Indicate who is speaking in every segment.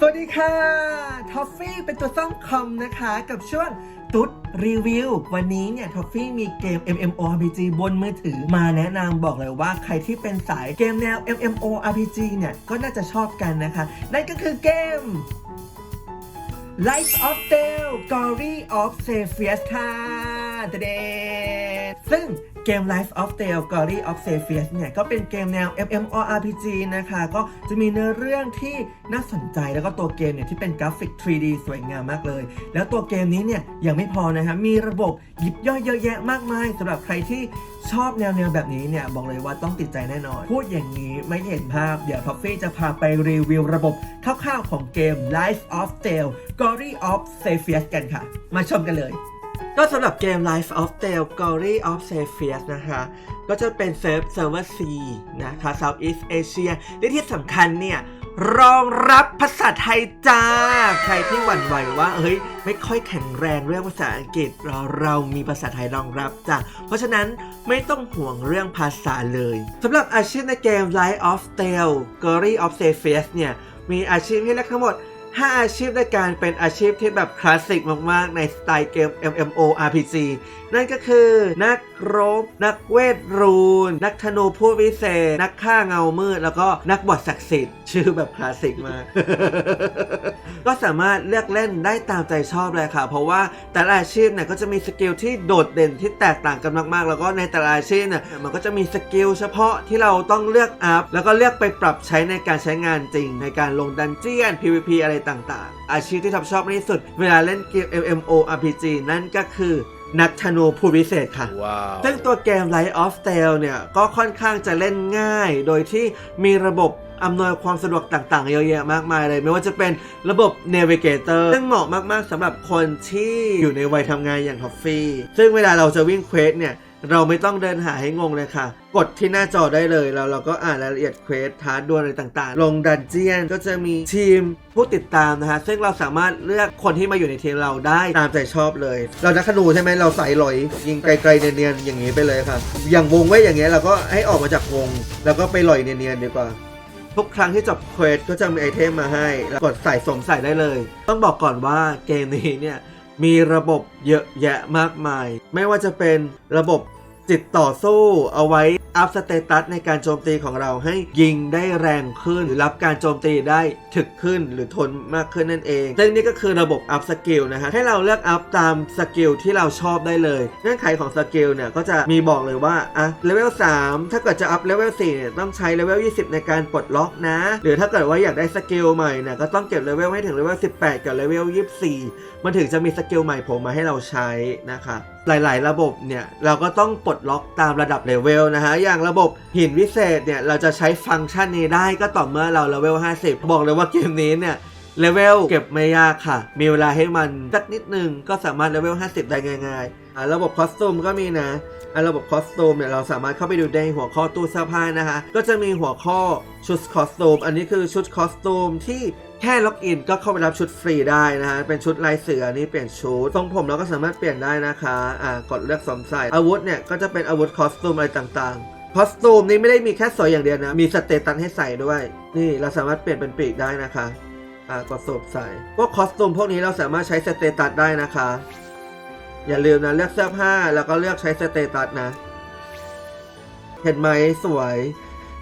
Speaker 1: สวัสดีค่ะทอฟฟี่เป็นตัวซ่อมคอมนะคะ กับช่วงตุ๊ดรีวิว วันนี้เนี่ยทอฟฟี่มีเกม MMORPG บนมือถือมาแนะนำบอกเลยว่าใครที่เป็นสายเกมแนว MMORPG เนี่ย ก็น่าจะชอบกันนะคะ นั่นก็คือเกม Life of Dale Glory of Cepheus ค่ะเดซึ่ง เกม Life of Dale Glory of Cepheus เนี่ยก็เป็นเกมแนว MMORPG นะคะ ก็จะมีเนื้อเรื่องที่น่าสนใจแล้วก็ตัวเกมเนี่ยที่เป็นกราฟิก 3D สวยงามมากเลย แล้วตัวเกมนี้เนี่ยยังไม่พอนะคะมีระบบยิบย่อยเยอะแยะมากมายสำหรับใครที่ชอบแนวแนวแบบนี้เนี่ยบอกเลยว่าต้องติดใจแน่นอน พูดอย่างนี้ไม่เห็นภาพ เดี๋ยวท็อฟฟี่จะพาไปรีวิวระบบคร่าวๆของเกม Life of Dale Glory of Cepheus กันค่ะ มาชมกันเลย ก็สำหรับเกม Life of Dale Glory of Cepheus นะคะ ก็จะเป็นเซิร์ฟเซิร์ฟเวอร์ C นะคะ Southeast Asia และที่สำคัญเนี่ยรองรับภาษาไทยจ้า ใครที่หวั่นไหวว่าเฮ้ย ไม่ค่อยแข็งแรงเรื่องภาษาอังกฤษเราเรามีภาษาไทยรองรับจ้ะเพราะฉะนั้นไม่ต้องห่วงเรื่องภาษาเลยสำหรับอาชีพในเกม Life of Dale Glory of Cepheus เนี่ย มีอาชีพให้เลือกทั้งหมด 5 อาชีพด้วยการเป็นอาชีพที่แบบคลาสสิกมากๆ ในสไตล์เกม MMORPG นั่นก็คือนักรบ นักเวทรูน นักธนูผู้วิเศษ นักฆ่าเงามืด แล้วก็นักบวชศักดิ์สิทธิ์ ชื่อแบบคลาสสิกมาก ก็สามารถเลือกเล่นได้ตามใจชอบเลยค่ะ เพราะว่าแต่ละอาชีพเนี่ยก็จะมีสกิลที่โดดเด่นที่แตกต่างกันมากๆ แล้วก็ในแต่ละอาชีพเนี่ยมันก็จะมีสกิลเฉพาะที่เราต้องเลือกอัพแล้วก็เลือกไปปรับใช้ในการใช้งานจริงในการลงดันเจียน PVP อะไรต่างๆ อาชีพที่ท็อปชอบมากที่สุด เวลาเล่นเกม MMORPG นั่นก็คือนักธนูผู้วิเศษค่ะ
Speaker 2: Wow.
Speaker 1: ซึ่งตัวเกม Light of Tale เนี่ย ก็ค่อนข้างจะเล่นง่าย โดยที่มีระบบอำนวยความสะดวกต่างๆ เยอะแยะมากมายเลย ไม่ว่าจะเป็นระบบ Navigator ซึ่งเหมาะมากๆสำหรับคนที่อยู่ในวัยทำงานอย่างท็อฟฟี่ ซึ่งเวลาเราจะวิ่งเควสเนี่ย เราไม่ต้องเดินหาให้งงเลยค่ะ กดที่หน้าจอได้เลยแล้วเราก็อ่านรายละเอียดเควสท้าดวลอะไรต่างๆ ลงดันเจียนก็จะมีทีมผู้ติดตามนะฮะ ซึ่งเราสามารถเลือกคนที่มาอยู่ในทีมเราได้ตามใจชอบเลย เรานักขนูใช่ไหมเราใส่ลอยยิงไกลๆเนียนๆอย่างนี้ไปเลยค่ะ อย่างวงไว้อย่างเงี้ยเราก็ให้ออกมาจากวง แล้วก็ไปลอยเนียนๆดีกว่าทุกครั้งที่จบเควสก็จะมีไอเทมมาให้ แล้วกดใส่สมใส่ได้เลย ต้องบอกก่อนว่าเกมนี้เนี่ยมีระบบเยอะแยะมากมาย ไม่ว่าจะเป็นระบบ จิตต่อสู้เอาไว้อัพสเตตัสในการโจมตีของเราให้ยิงได้แรงขึ้น หรือรับการโจมตีได้ถึกขึ้นหรือทนมากขึ้นนั่นเองซึ่งนี่ก็คือระบบอัพสกิลนะฮะให้เราเลือกอัพตามสกิลที่เราชอบได้เลยเงื่อนไขของสกิลเนี่ยก็จะมีบอกเลยว่าอะเลเวล3ถ้าเกิดจะอัพเลเวล4เนี่ยต้องใช้เลเวล20 ในการปลดล็อกนะ หรือถ้าเกิดว่าอยากได้สกิลใหม่เนี่ยก็ต้องเก็บเลเวลให้ถึงเลเวล18 กับเลเวล24 มันถึงจะมีสกิลใหม่โผลมาให้เราใช้นะคะ หลาย ๆ ระบบเนี่ยเราก็ต้องปลดล็อกตามระดับเลเวลนะฮะอย่างระบบหินวิเศษเนี่ยเราจะใช้ฟังก์ชันนี้ได้ก็ต่อเมื่อเราเลเวล 50 บอกเลยว่าเกมนี้เนี่ยเลเวลเก็บไม่ยากค่ะ มีเวลาให้มันสักนิดนึงก็สามารถเลเวล 50 ได้ง่ายๆอ่าระบบคอสตูมก็มีนะอ่าระบบคอสตูมเนี่ยเราสามารถเข้าไปดูในหัวข้อตู้เสื้อผ้านะคะก็จะมีหัวข้อชุดคอสตูมอันนี้คือชุดคอสตูมที่ แค่ล็อกอินก็เข้าไปรับชุดฟรีได้นะฮะ เป็นชุดลายเสือนี่เปลี่ยนชุด ทรงผมเราก็สามารถเปลี่ยนได้นะคะ อ่ากดเลือกสวมใส่ อาวุธเนี่ยก็จะเป็นอาวุธคอสตูมอะไรต่างๆ คอสตูมนี่ไม่ได้มีแค่สวยอย่างเดียวนะ มีสเตตัสให้ใส่ด้วย นี่เราสามารถเปลี่ยนเป็นปีกได้นะคะ อ่ากดสวมใส่ พวกคอสตูมพวกนี้เราสามารถใช้สเตตัสได้นะคะ อย่าลืมนะเลือกเสื้อผ้าแล้วก็เลือกใช้สเตตัสนะ เห็นไหมสวย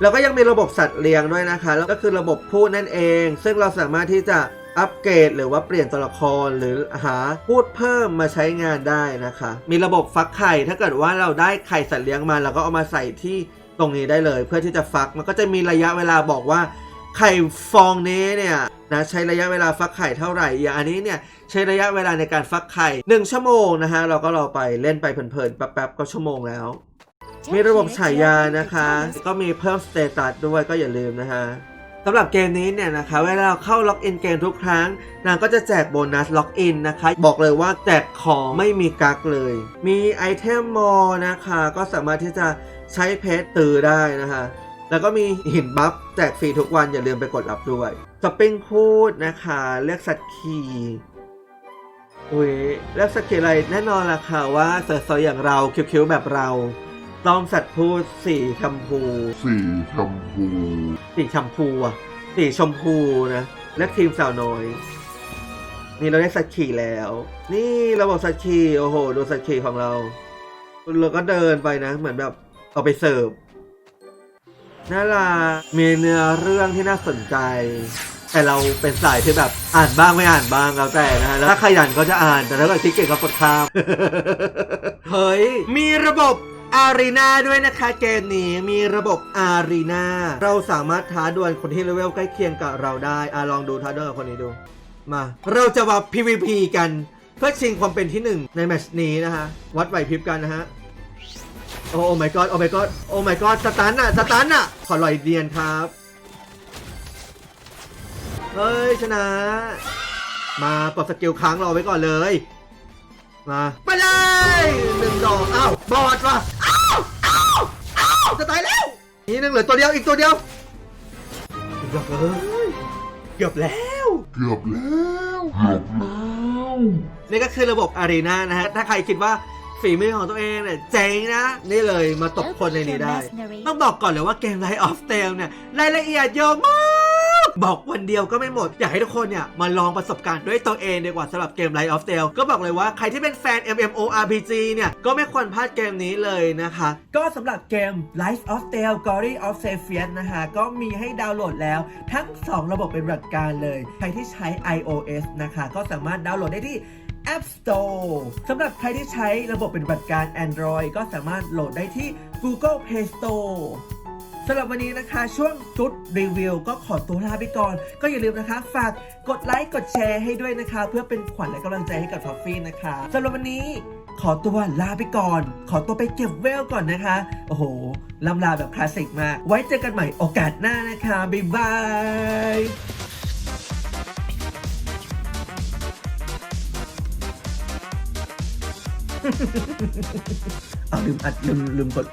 Speaker 1: แล้วก็ยังมีระบบสัตว์เลี้ยงด้วยนะคะ แล้วก็คือระบบพูดนั่นเอง ซึ่งเราสามารถที่จะอัปเกรดหรือว่าเปลี่ยนตัวละครหรือหาพูดเพิ่มมาใช้งานได้นะคะ มีระบบฟักไข่ถ้าเกิดว่าเราได้ไข่สัตว์เลี้ยงมาเราก็เอามาใส่ที่ตรงนี้ได้เลย เพื่อที่จะฟักมันก็จะมีระยะเวลาบอกว่า ไข่ฟองนี้เนี่ยนะใช้ระยะเวลาฟักไข่เท่าไหร่อย่างอันนี้เนี่ยใช้ระยะเวลาในการฟักไข่ 1 ชั่วโมงนะฮะเราก็รอไปเล่นไปเพลินๆแป๊บๆก็ชั่วโมงแล้ว มีระบบฉายานะคะ ก็มีเพิ่มสเตตัสด้วยก็อย่าลืมนะฮะสำหรับเกมนี้เนี่ยนะคะเวลาเราเข้าล็อกอินเกมทุกครั้ง นางก็จะแจกโบนัสล็อกอินนะคะ บอกเลยว่าแจกของไม่มีกักเลย มีไอเทมมอลนะคะ ก็สามารถที่จะใช้เพชรตือได้นะคะ แล้วก็มีหินบัฟแจกฟรีทุกวันอย่าลืมไปกดรับด้วยสปริงพูดนะคะ เลือกสัตว์ขี่อุ้ยเลือกสัตว์ขี่อะไรแน่นอนล่ะค่ะว่าเสือๆอย่างเราคิ้วๆแบบเรา ต้องสัตว์พูดสีชมพู
Speaker 2: สีชมพู
Speaker 1: สีชมพูอะสีชมพูนะ และทีมสาวน้อย นี่เราได้สัตว์ขี่แล้ว นี่ระบบสัตว์ขี่โอ้โห ดูสัตว์ขี่ของเรา เราก็เดินไปนะ เหมือนแบบเอาไปเสิร์ฟน่ารักมีเนื้อเรื่องที่น่าสนใจ แต่เราเป็นสายที่แบบอ่านบ้างไม่อ่านบ้างแล้วแต่นะฮะแล้วถ้าขยันก็จะอ่านแต่ถ้าเกิดที่เก่งก็กดข้ามเฮ้ยมีระบบ อารีนาด้วยนะคะเกมนี้มีระบบอารีนาเราสามารถท้าดวลคนที่เลเวลใกล้เคียงกับเราได้อะลองดูท้าดวลกับคนนี้ดู มา เราจะมา PVP กัน เพื่อชิงความเป็นที่หนึ่งในแมตช์นี้นะฮะ วัดไหวพริบกันนะฮะ โอ้โอ้ my god โอ้ my god โอ้ my god สตันอะสตันอะขอลอยเดียนครับ เฮ้ย ชนะ มากดสกิลค้างรอไว้ก่อนเลย มา ไปเลยหนึ่งดอกอ้าวบอดว่ะอ้าวอ้าวอ้าว จะตายแล้ว นี่หนึ่งเหลือตัวเดียวอีกตัวเดียวเกือบเลยเกือบแล้ว
Speaker 2: เกือบแล้วเกือบแล้ว
Speaker 1: นี่ก็คือระบบอารีนานะฮะถ้าใครคิดว่าฝีมือของตัวเองเนี่ยเจ๋งนะ นี่เลยมาตบคนในนี้ได้ ต้องบอกก่อนเลยว่าเกม Light of Tale เนี่ยรายละเอียดเยอะมาก บอกวันเดียวก็ไม่หมด อยากให้ทุกคนเนี่ยมาลองประสบการณ์ด้วยตัวเองดีกว่าสำหรับเกม Light of Tale ก็บอกเลยว่าใครที่เป็นแฟน MMORPG เนี่ย ก็ไม่ควรพลาดเกมนี้เลยนะคะ ก็สำหรับเกม Light of Tale Glory of Sapphire นะคะก็มีให้ดาวน์โหลดแล้วทั้ง 2 ระบบเป็นหลักการเลย ใครที่ใช้ iOS นะคะ ก็สามารถดาวน์โหลดได้ที่ App Store สำหรับใครที่ใช้ระบบเป็นปฏิบัติการ Android ก็สามารถโหลดได้ที่ Google Play Store สำหรับวันนี้นะคะ ช่วงจุดรีวิว ก็ขอตัวลาไปก่อน ก็อย่าลืมนะคะ ฝากกดไลค์กดแชร์ให้ด้วยนะคะ เพื่อเป็นขวัญและกำลังใจให้กับท็อฟฟี่นะคะสำหรับวันนี้ขอตัวลาไปก่อน ขอตัวไปเก็บเวลก่อนนะคะ โอ้โหลำลาแบบคลาสสิกมาก ไว้เจอกันใหม่โอกาสหน้านะคะ บ๊ายบายเอาลืมอัดลืมลืมกด